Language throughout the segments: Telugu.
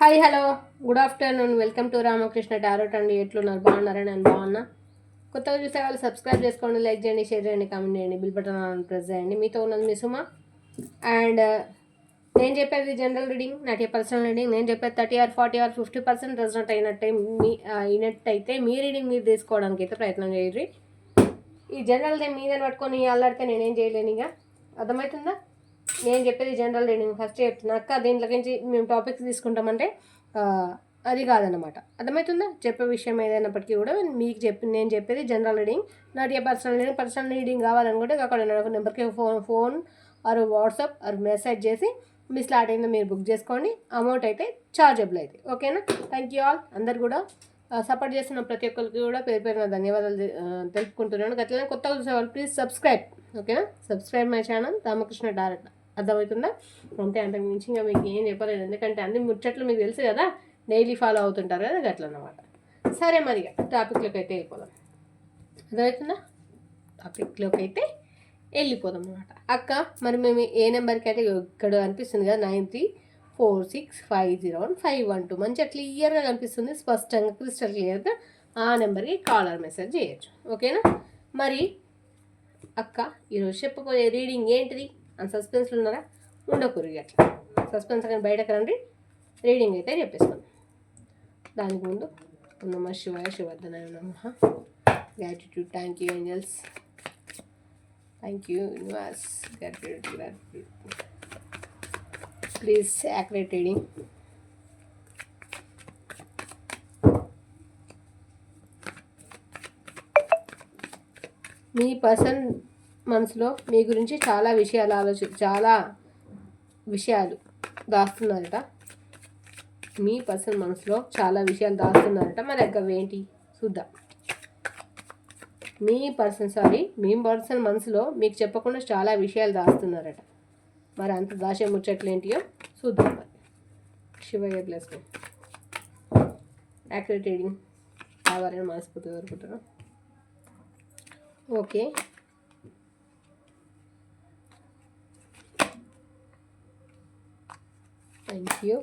Hi hello. Good afternoon. Welcome to Ramakrishna tarot అండి. ఎట్లున్నారు? బాగున్నారా? నేను బాగున్నా. కొత్తగా చూసే వాళ్ళు సబ్స్క్రైబ్ చేసుకోండి లైక్ చేయండి షేర్ చేయండి కామెంట్ చేయండి. బిల్ బటన్ ఆన్ ప్రెస్ చేయండి. మీతో ఉన్నది మీ సుమ. అండ్ uh, నేను చెప్పేది general reading not a personal reading. నేను చెప్పేది thirty or forty or fifty percent result అయినట్టే మీ అయినట్టయితే మీ రీడింగ్ మీరు తీసుకోవడానికి అయితే ప్రయత్నం చేయరు ఈ జనరల్ మీద పట్టుకొని అల్లాడితే నేనేం చేయలేను ఇక. అర్థమవుతుందా? నేను చెప్పేది జనరల్ రీడింగ్ ఫస్ట్ చెప్తున్నా. అక్క దీంట్లో నుంచి మేము టాపిక్స్ తీసుకుంటామంటే అది కాదనమాట అర్థమవుతుందా? చెప్పే విషయం ఏదైనప్పటికీ కూడా మీకు చెప్పి నేను చెప్పేది general reading not a personal reading personal reading కావాలనుకుంటే అక్కడ నాకు నెంబర్కి phone phone or WhatsApp or message చేసి మీ స్లాట్ అయిందో మీరు బుక్ చేసుకోండి. అమౌంట్ అయితే చార్జబుల్ అయితే. ఓకేనా థ్యాంక్ యూ ఆల్ అందరు కూడా సపోర్ట్ చేస్తున్న ప్రతి ఒక్కరికి కూడా పేరు పేరున ధన్యవాదాలు తెలుపుకుంటున్నాను. గట్లనే కొత్త వాళ్ళు ప్లీజ్ సబ్స్క్రైబ్ ఓకేనా subscribe my channel Ramakrishna direct అర్థమవుతుందా? అంతే అంతకు మించి ఇంకా మీకు ఏం చెప్పలేదు. ఎందుకంటే అన్ని ముచ్చట్లు మీకు తెలుసు కదా డైలీ ఫాలో అవుతుంటారు కదా గట్ల అన్నమాట. సరే మరి ఇక టాపిక్లోకి అయితే వెళ్ళిపోదాం. అర్థమవుతుందా? టాపిక్లోకి అయితే వెళ్ళిపోదాం అనమాట అక్క మరి మేము ఏ నెంబర్కి అయితే ఇక్కడ అనిపిస్తుంది కదా nine three four six five zero one five one two మంచిగా క్లియర్గా కనిపిస్తుంది స్పష్టంగా క్రిస్టల్ క్లియర్గా ఆ నెంబర్కి కాలర్ మెసేజ్ చేయొచ్చు. ఓకేనా మరి అక్క ఈరోజు చెప్పబోయే రీడింగ్ ఏంటిది? అని సస్పెన్స్లో ఉన్నారా? ఉండకూరు అట్లా. సస్పెన్స్ కానీ బయటకు రండి. రీడింగ్ అయితే చెప్పేసుకోండి. దానికి ముందు నమ శివాయ శివర్ధనాయ నమ. Gratitude thank you angels thank you universe gratitude gratitude please accurate reading me person మనసులో మీ గురించి చాలా విషయాలు ఆలోచి చాలా విషయాలు దాస్తున్నారట. మీ పర్సన్ మనసులో చాలా విషయాలు దాస్తున్నారట. మరి యొక్క ఏంటి? చూద్దాం. మీ పర్సన్ సారీ మీ పర్సన్ మనసులో మీకు చెప్పకుండా చాలా విషయాలు దాస్తున్నారట. మరి అంత దాచే ముచ్చట్లేంటియో చూద్దాం మరి. శివయ్య ప్లస్ యాక్యురేట్ రీడింగ్ కావాలని మనస్ఫూర్తిగా కోరుకుంటున్నాను. ఓకే. థ్యాంక్ యూ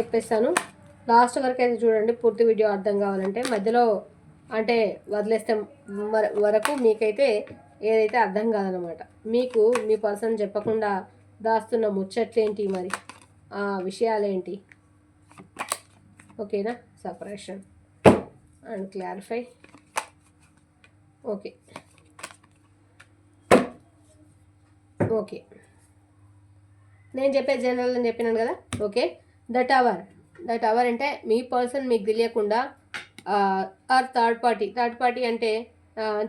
చెప్పేస్తాను. లాస్ట్ వరకు అయితే చూడండి పూర్తి వీడియో అర్థం కావాలంటే మధ్యలో అంటే వదిలేస్తే వరకు మీకైతే ఏదైతే అర్థం కాదనమాట. మీకు మీ పర్సన్ చెప్పకుండా దాస్తున్న ముచ్చట్లేంటి మరి? ఆ విషయాలేంటి? ఓకేనా separation and clarify okay okay. నేను చెప్పే జనరల్ అని చెప్పినాను కదా? Okay. The tower the tower అంటే మీ పర్సన్ మీకు తెలియకుండా or third party third party అంటే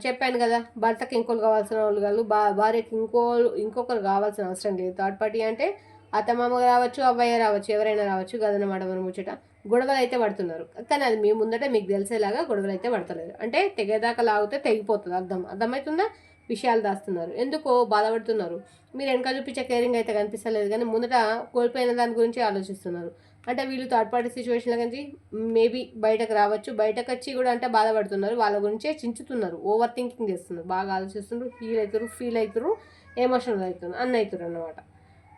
చెప్పాను కదా భర్తకి ఇంకోరు కావాల్సిన వాళ్ళు కాదు బా భార్యకి ఇంకో ఇంకొకరు కావాల్సిన అవసరం లేదు. థర్డ్ పార్టీ అంటే అత్తమామ రావచ్చు అబ్బాయి రావచ్చు ఎవరైనా రావచ్చు కదనమాట మనం ముచ్చట. గొడవలు అయితే పడుతున్నారు. కానీ అది మీ ముందట మీకు తెలిసేలాగా గొడవలు అయితే పడతలేదు. అంటే తెగేదాకా లాగితే తెగిపోతుంది. అర్థం. అర్థమవుతుందా? విషయాలు దాస్తున్నారు. ఎందుకో బాధపడుతున్నారు. మీరు వెనక చూపించే కేరింగ్ అయితే కనిపిస్తలేదు కానీ ముందట కోల్పోయిన దాని గురించి ఆలోచిస్తున్నారు. అంటే వీళ్ళు థర్డ్ పార్టీ సిచ్యువేషన్ల గురించి మేబీ బయటకు రావచ్చు. బయటకు వచ్చి కూడా అంటే బాధపడుతున్నారు. వాళ్ళ గురించే చించుతున్నారు. ఓవర్ థింకింగ్ చేస్తున్నారు. బాగా ఆలోచిస్తున్నారు. ఫీల్ అవుతారు ఫీల్ అవుతారు ఎమోషనల్ అవుతున్నారు అన్న అవుతారు అన్నమాట.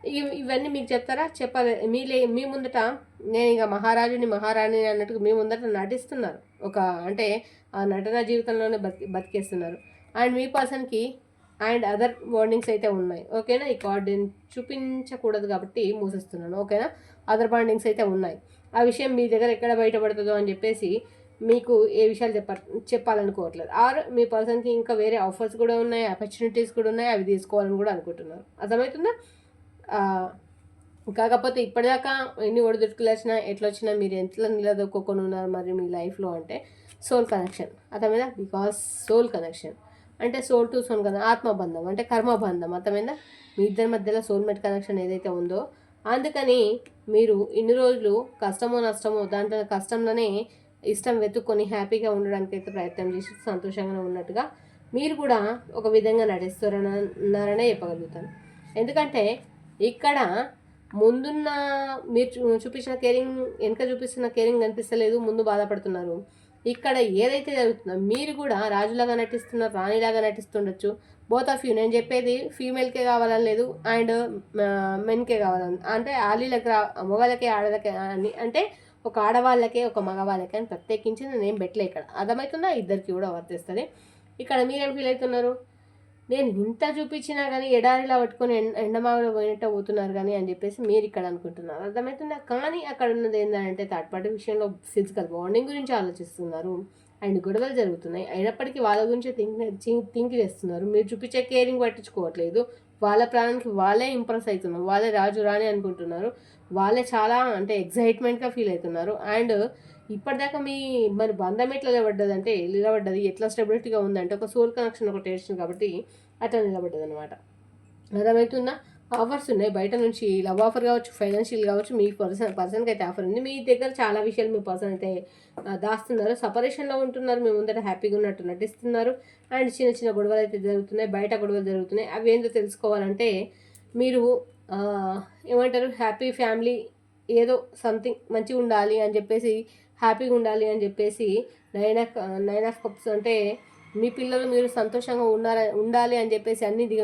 ఇవి ఇవన్నీ మీకు చెప్తారా? చెప్పాలి. మీ లే మీ ముందట నేను ఇక మహారాజుని మహారాణి అన్నట్టుగా మీ ముందట నటిస్తున్నారు. ఒక అంటే ఆ నటన జీవితంలోనే బతికి బతికేస్తున్నారు. అండ్ మీ పర్సన్కి అండ్ అదర్ బాండింగ్స్ అయితే ఉన్నాయి. ఓకేనా? ఈ కార్డ్ నేను చూపించకూడదు కాబట్టి మూసేస్తున్నాను. ఓకేనా? అదర్ బాండింగ్స్ అయితే ఉన్నాయి. ఆ విషయం మీ దగ్గర ఎక్కడ బయటపడుతుందో అని చెప్పేసి మీకు ఏ విషయాలు చెప్ప చెప్పాలనుకోవట్లేదు. ఆర్ మీ పర్సన్కి ఇంకా వేరే ఆఫర్స్ కూడా ఉన్నాయి ఆపర్చునిటీస్ కూడా ఉన్నాయి అవి తీసుకోవాలని కూడా అనుకుంటున్నారు. అర్థమవుతుందా? కాకపోతే ఇప్పటిదాకా ఎన్ని ఒడిదుడుకులు వచ్చినా ఎట్లా వచ్చినా మీరు ఎంత నిలదొక్కుని ఉన్నారు మరి మీ లైఫ్లో అంటే సోల్ కనెక్షన్. అర్థమైందా? Because soul connection. అంటే సోల్ టు సోల్ కదా ఆత్మబంధం అంటే కర్మబంధం అర్థమైందా? మీ ఇద్దరి మధ్యలో సోల్మేట్ కనెక్షన్ ఏదైతే ఉందో అందుకని మీరు ఇన్ని రోజులు కష్టమో నష్టమో దాంట్లో కష్టంలోనే ఇష్టం వెతుక్కొని హ్యాపీగా ఉండడానికి అయితే ప్రయత్నం చేసి సంతోషంగా ఉన్నట్టుగా మీరు కూడా ఒక విధంగా నటిస్తున్నారనే చెప్పగలుగుతాను. ఎందుకంటే ఇక్కడ ముందున్న మీరు చూ- చూపించిన కేరింగ్ వెనక చూపిస్తున్న కేరింగ్ కనిపిస్తలేదు ముందు బాధపడుతున్నారు. ఇక్కడ ఏదైతే జరుగుతుందో మీరు కూడా రాజులాగా నటిస్తున్నారు రాణిలాగా నటిస్తుండొచ్చు. బోత్ ఆఫ్ యూ నేను చెప్పేది ఫీమేల్కే కావాలని లేదు అండ్ మెన్కే uh, కావాలని. అంటే ఆలీలకు రా మగవాళ్ళకి ఆడలకే అని. అంటే ఒక ఆడవాళ్ళకే ఒక మగవాళ్ళకే అని ప్రత్యేకించి నేను ఏం పెట్టలే ఇక్కడ. అర్థమవుతుందా? ఇద్దరికి కూడా వర్తిస్తుంది. ఇక్కడ మీరేం ఫీల్ అవుతున్నారు? నేను ఇంత చూపించినా కానీ ఎడారిలా పట్టుకొని ఎండ ఎండమావిలో పోయినట్టు పోతున్నారు కానీ అని చెప్పేసి మీరు ఇక్కడ అనుకుంటున్నారు. అర్థమవుతుందా కానీ అక్కడ ఉన్నది ఏంటంటే థర్డ్ పార్టీ విషయంలో ఫిజికల్ బాండింగ్ గురించి ఆలోచిస్తున్నారు. అండ్ గొడవలు జరుగుతున్నాయి. అయినప్పటికీ వాళ్ళ గురించి థింక్ థింక్ చేస్తున్నారు. మీరు చూపించే కేరింగ్ పట్టించుకోవట్లేదు. వాళ్ళ ప్రాణానికి వాళ్ళే ఇంప్రెస్ అవుతున్నారు. వాళ్ళే రాజు రాణి అనుకుంటున్నారు. వాళ్ళే చాలా అంటే ఎగ్జైట్మెంట్గా ఫీల్ అవుతున్నారు. అండ్ ఇప్పటిదాకా మీ మరి బంధం ఎట్లా నిలబడ్డది అంటే నిలబడ్డది ఎట్లా స్టెబిలిటీగా ఉందంటే ఒక సోల్ కనెక్షన్ ఒకటి వచ్చింది కాబట్టి అట్లా నిలబడ్డది అనమాట అర్థమవుతుందా? ఆఫర్స్ ఉన్నాయి. బయట నుంచి లవ్ ఆఫర్ కావచ్చు ఫైనాన్షియల్ కావచ్చు మీ పర్సన్ పర్సన్కి అయితే ఆఫర్ ఉంది. మీ దగ్గర చాలా విషయాలు మీ పర్సన్ అయితే దాస్తున్నారు. సపరేషన్లో ఉంటున్నారు. మీ ముందర హ్యాపీగా ఉన్నట్టు నటిస్తున్నారు. అండ్ చిన్న చిన్న గొడవలు అయితే జరుగుతున్నాయి. బయట గొడవలు జరుగుతున్నాయి. అవి ఏంటో తెలుసుకోవాలంటే మీరు ఏమంటారు? హ్యాపీ ఫ్యామిలీ ఏదో సంథింగ్ మంచిగా ఉండాలి అని చెప్పేసి హ్యాపీగా ఉండాలి అని చెప్పేసి nine of nine of cups అంటే మీ పిల్లలు మీరు సంతోషంగా ఉన్నారా ఉండాలి అని చెప్పేసి అన్ని దిగ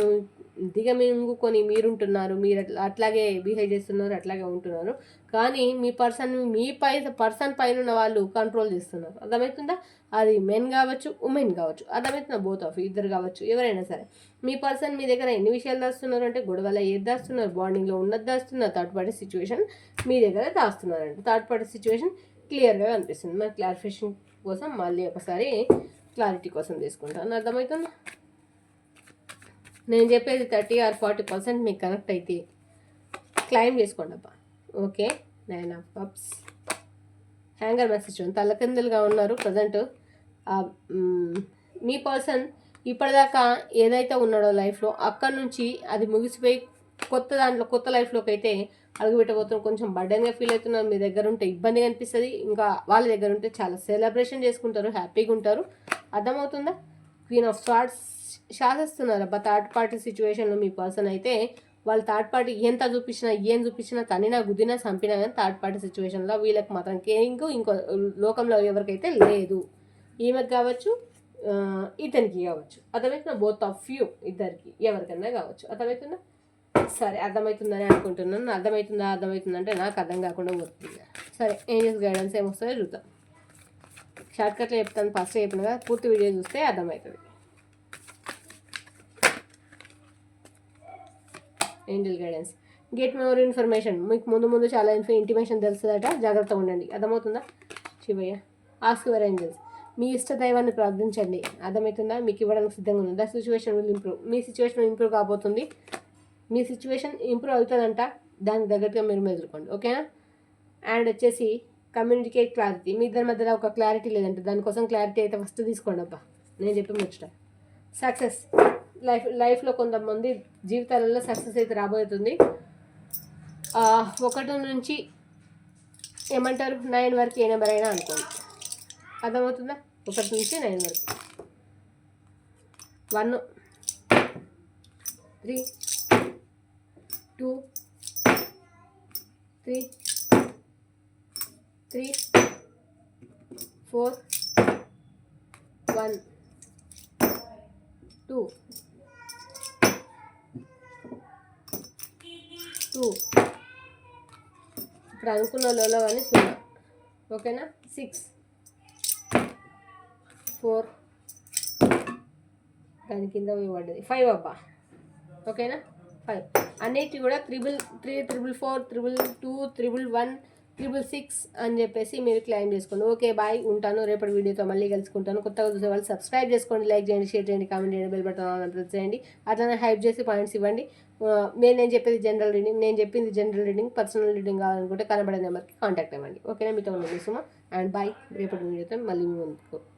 దిగమింగుకొని మీరుంటున్నారు మీరు అట్లా అట్లాగే బిహేవ్ చేస్తున్నారు అట్లాగే ఉంటున్నారు. కానీ మీ పర్సన్ మీ పై పర్సన్ పైన ఉన్న వాళ్ళు కంట్రోల్ చేస్తున్నారు. అర్థమవుతుందా? అది మెన్ కావచ్చు ఉమెన్ కావచ్చు. అర్థమవుతుందా? బోత్ ఆఫ్ ఇద్దరు కావచ్చు ఎవరైనా సరే. మీ పర్సన్ మీ దగ్గర ఎన్ని విషయాలు దాస్తున్నారు అంటే గొడవల ఏది దాస్తున్నారు? బాండింగ్లో ఉన్నది దాస్తున్నారు థర్డ్ పార్టీ సిచ్యువేషన్ మీ దగ్గర దాస్తున్నారు అంటే థర్డ్ పార్టీ సిచ్యువేషన్ క్లియర్గా కనిపిస్తుంది. మరి క్లారిఫికేషన్ కోసం మళ్ళీ ఒకసారి క్లారిటీ కోసం తీసుకుంటాను. అర్థమవుతుందా? నేను చెప్పేది థర్టీ ఆర్ ఫార్టీ పర్సెంట్ మీకు కనెక్ట్ అయితే క్లైమ్ చేసుకోండి అబ్బా. Okay? Nine of cups hanger message ఉంది తలకిందులుగా ఉన్నారు. ప్రజెంట్ మీ పర్సన్ ఇప్పటిదాకా ఏదైతే ఉన్నాడో లైఫ్లో అక్కడి నుంచి అది ముగిసిపోయి కొత్త దాంట్లో కొత్త లైఫ్లోకి అయితే అడుగుపెట్టబోతున్నారు. కొంచెం బర్డెన్గా ఫీల్ అవుతున్నారు. మీ దగ్గర ఉంటే ఇబ్బందిగా అనిపిస్తుంది. ఇంకా వాళ్ళ దగ్గర ఉంటే చాలా సెలబ్రేషన్ చేసుకుంటారు. హ్యాపీగా ఉంటారు. అర్థమవుతుందా? క్వీన్ ఆఫ్ స్వార్ట్స్ శాసిస్తున్నారు అబ్బా థర్డ్ పార్టీ సిచ్యువేషన్లో మీ పర్సన్ అయితే వాళ్ళు థర్డ్ పార్టీ ఎంత చూపించినా ఏం చూపించినా తనినా గుద్దినా చంపినా కానీ థర్డ్ పార్టీ సిచ్యువేషన్లో వీళ్ళకి మాత్రం కేరింగ్ ఇంకో లోకంలో ఎవరికైతే లేదు. ఈమెకి కావచ్చు ఇతనికి కావచ్చు. అర్థమవుతుందా? బోత్ ఆఫ్ యూ ఇద్దరికి ఎవరికైనా కావచ్చు. అర్థమవుతుందా? సరే అర్థమవుతుందని అనుకుంటున్నాను. అర్థమవుతుందా అర్థమవుతుందంటే నాకు అర్థం కాకుండా పోతుంది. సరే ఏంజెస్ గైడెన్స్ ఏమొస్తుందో చూద్దాం. షార్ట్కట్లో చెప్తాను ఫస్ట్ చెప్పిన కదా పూర్తి వీడియో చూస్తే అర్థమవుతుంది. Angel guidance. Get memory information? మీకు ముందు ముందు చాలా ఇన్ఫర్ ఇంటిమేషన్ తెలుస్తుందట. జాగ్రత్తగా ఉండండి. అర్థమవుతుందా? Shivayya ask your angels. మీ ఇష్ట దైవాన్ని ప్రార్థించండి. అర్థమవుతుందా? మీకు ఇవ్వడానికి సిద్ధంగా ఉంది. The situation will improve. Me situation improve కాబోతుంది. మీ సిచ్యువేషన్ ఇంప్రూవ్ అవుతుందంట. దానికి తగ్గట్టుగా మీరు మెదులుకోండి ఓకేనా? అండ్ వచ్చేసి కమ్యూనికేట్ క్లారిటీ. మీ ఇద్దరి మధ్యలో ఒక క్లారిటీ లేదంటే. దానికోసం క్లారిటీ అయితే ఫస్ట్ తీసుకోండి అబ్బా. నేను చెప్పి ముచ్చట సక్సెస్. లైఫ్ లైఫ్లో కొంతమంది జీవితాలలో సక్సెస్ అయితే రాబోతుంది. ఒకటి నుంచి ఏమంటారు? నైన్ వరకు ఏ నెంబర్ అయినా అనుకోండి. అర్థమవుతుందా? ఒకటి నుంచి నైన్ వరకు. One three two three three four one. ఇక్కడ అనుకున్న లోలో కానీ సున్నా. ఓకేనా? సిక్స్. ఫోర్. దాని కింద పోయి ఫైవ్ అబ్బా. ఓకేనా? ఫైవ్. అన్నిటి కూడా triple three triple four triple two triple one triple six అని చెప్పేసి మీరు క్లెయిమ్ చేసుకోండి. ఓకే బాయ్ ఉంటాను. రేపటి వీడియోతో మళ్ళీ కలుసుకుంటాను. కొత్తగా చూసే వాళ్ళు సబ్స్క్రైబ్ చేసుకోండి లైక్ చేయండి షేర్ చేయండి కామెంట్ చేయండి బెల్ బటన్ ఆన్ ప్రెస్ చేయండి. అట్లనే హైప్ చేసి పాయింట్స్ ఇవ్వండి. మీరు నేను చెప్పేది జనరల్ రీడింగ్ నేను చెప్పింది జనరల్ రీడింగ్ పర్సనల్ రీడింగ్ కావాలనుకుంటే కనబడే నెంబర్కి కాంటాక్ట్ అవ్వండి. ఓకేనా? మీతో ఉన్న సుమ. అండ్ బాయ్ రేపటి వీడియోతో మళ్ళీ మీ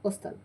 వస్తాను.